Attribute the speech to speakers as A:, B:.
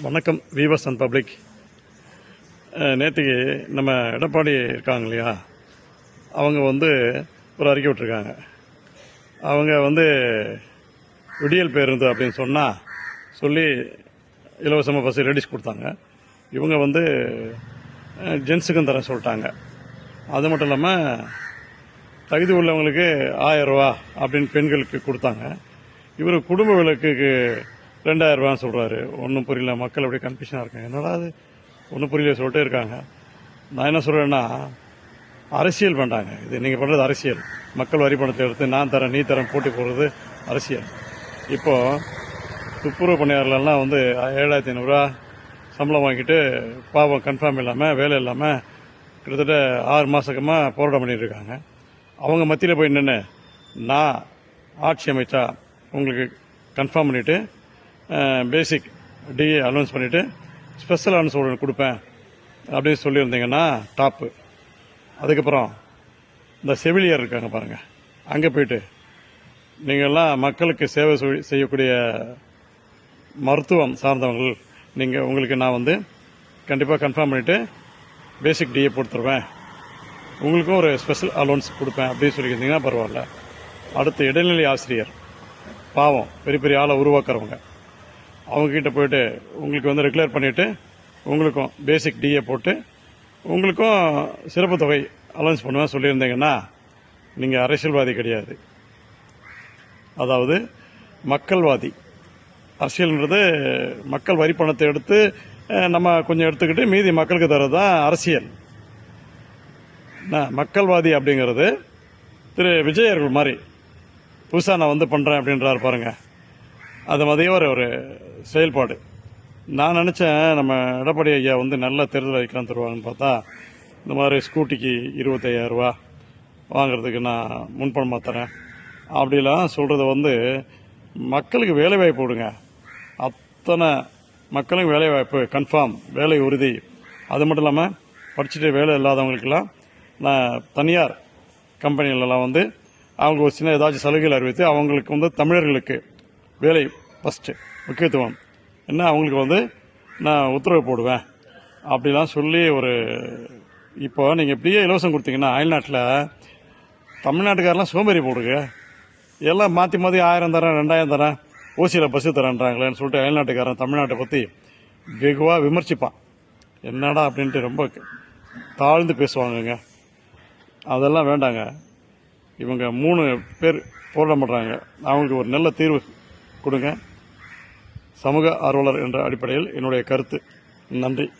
A: வணக்கம் viewers and public நேற்றுக்கு நம்ம எடப்பாடி இருக்காங்க இல்லையா? அவங்க வந்து ஒரு அறிக்கை விட்டுருக்காங்க. அவங்க வந்து விடியல் பேருந்து அப்படின்னு சொன்னால் சொல்லி இலவசமாக பஸ் ரெடிஸ் கொடுத்தாங்க. இவங்க வந்து ஜென்ஸுக்கும் தர சொல்லிட்டாங்க. அது மட்டும் இல்லாமல் தகுதி உள்ளவங்களுக்கு ஆயிரம் ரூபா அப்படின்னு பெண்களுக்கு கொடுத்தாங்க. இவர் குடும்ப விளக்குக்கு ரெண்டாயிரம் ரூபான்னு சொல்கிறாரு ஒன்றும் புரியல. மக்கள் அப்படியே கன்ஃபியூஷனாக இருக்காங்க. என்னடா அது ஒன்றும் புரியல சொல்லிட்டே இருக்காங்க. நான் என்ன சொல்கிறேன்னா அரசியல் பண்ணுறாங்க இது நீங்கள் பண்ணுறது அரசியல். மக்கள் வரி பணத்தை எடுத்து நான் தரேன் நீ தரேன் போட்டி போடுறது அரசியல். இப்போது துப்புரவு பணியாளர்லாம் வந்து ஏழாயிரத்தி ஐநூறுரூவா சம்பளம் வாங்கிட்டு பாவம் கன்ஃபார்ம் இல்லாமல் வேலை இல்லாமல் கிட்டத்தட்ட ஆறு மாதக்கமாக போராட்டம் பண்ணிட்டு இருக்காங்க. அவங்க மத்தியில் போய் நின்று நான் ஆட்சி அமைச்சா உங்களுக்கு கன்ஃபார்ம் பண்ணிவிட்டு பேசிக் டிஏ அனௌன்ஸ் பண்ணிவிட்டு ஸ்பெஷல் அனௌன்ஸ் ஒன்று கொடுப்பேன் அப்படின்னு சொல்லியிருந்தீங்கன்னா டாப்பு அதுக்கப்புறம் இந்த செவிலியர் இருக்காங்க பாருங்கள் அங்கே போயிட்டு நீங்கள்லாம் மக்களுக்கு சேவை செய்யக்கூடிய மருத்துவம் சார்ந்தவங்கள் நீங்கள் உங்களுக்கு நான் வந்து கண்டிப்பாக கன்ஃபார்ம் பண்ணிவிட்டு பேசிக் டிஏ கொடுத்துருவேன் உங்களுக்கும் ஒரு ஸ்பெஷல் அலோன்ஸ் கொடுப்பேன் அப்படின்னு சொல்லியிருந்தீங்கன்னா பரவாயில்ல. அடுத்து இடைநிலை ஆசிரியர் பாவம் பெரிய பெரிய ஆளை உருவாக்குறவங்க. அவங்கக்கிட்ட போயிட்டு உங்களுக்கு வந்து ரெகுலர் பண்ணிவிட்டு உங்களுக்கும் பேசிக் டிஏ போட்டு உங்களுக்கும் சிறப்பு தொகை அலௌன்ஸ் பண்ணுவேன் சொல்லியிருந்தீங்கன்னா நீங்கள் அரசியல்வாதி கிடையாது. அதாவது மக்கள்வாதி. அரசியல்ன்றது மக்கள் வரி பணத்தை எடுத்து நம்ம கொஞ்சம் எடுத்துக்கிட்டு மீதி மக்களுக்கு தர்றது தான் அரசியல். என்ன, மக்கள்வாதி அப்படிங்கிறது திரு விஜய் அவர்கள் மாதிரி புதுசாக நான் வந்து பண்ணுறேன் அப்படின்றார் பாருங்கள் அது மாதிரியே ஒரு ஒரு செயல்பாடு. நான் நினச்சேன் நம்ம எடப்பாடி ஐயா வந்து நல்ல தேர்தல் வைக்கலாம் தருவாங்கன்னு பார்த்தா இந்த மாதிரி ஸ்கூட்டிக்கு இருபத்தையாயிரரூபா வாங்குறதுக்கு நான் முன்பணமாக தரேன் அப்படிலாம் சொல்கிறது வந்து மக்களுக்கு வேலை வாய்ப்பு விடுங்க அத்தனை மக்களுக்கு வேலை வாய்ப்பு கன்ஃபார்ம் வேலை உறுதி. அது மட்டும் இல்லாமல் படிச்சுட்டு வேலை இல்லாதவங்களுக்கெல்லாம் நான் தனியார் கம்பெனிகளெல்லாம் வந்து அவங்க ஒரு சின்ன ஏதாச்சும் சலுகைகள் அறிவித்து அவங்களுக்கு வந்து தமிழர்களுக்கு வேலை ஃபஸ்ட்டு முக்கியத்துவம். என்ன அவங்களுக்கு வந்து நான் உத்தரவு போடுவேன் அப்படிலாம் சொல்லி ஒரு இப்போ நீங்கள் இப்படியே இலவசம் கொடுத்தீங்கன்னா அயல்நாட்டில் தமிழ்நாட்டுக்காரெலாம் சோம்பேறி போடுங்க. எல்லாம் மாற்றி மாற்றி ஆயிரம் தரேன் ரெண்டாயிரம் தரேன் ஓசியில் பஸ்ஸு தரேன்றாங்களேன்னு சொல்லிட்டு அயல்நாட்டுக்காரன் தமிழ்நாட்டை பற்றி வெகுவாக விமர்சிப்பான். என்னடா அப்படின்ட்டு ரொம்ப தாழ்ந்து பேசுவாங்கங்க. அதெல்லாம் வேண்டாங்க. இவங்க மூணு பேர் போராட்டம் பண்ணுறாங்க அவங்களுக்கு ஒரு நல்ல தீர்வு கொடுங்க. சமூக ஆர்வலர் என்ற அடிப்படையில் என்னுடைய கருத்து. நன்றி.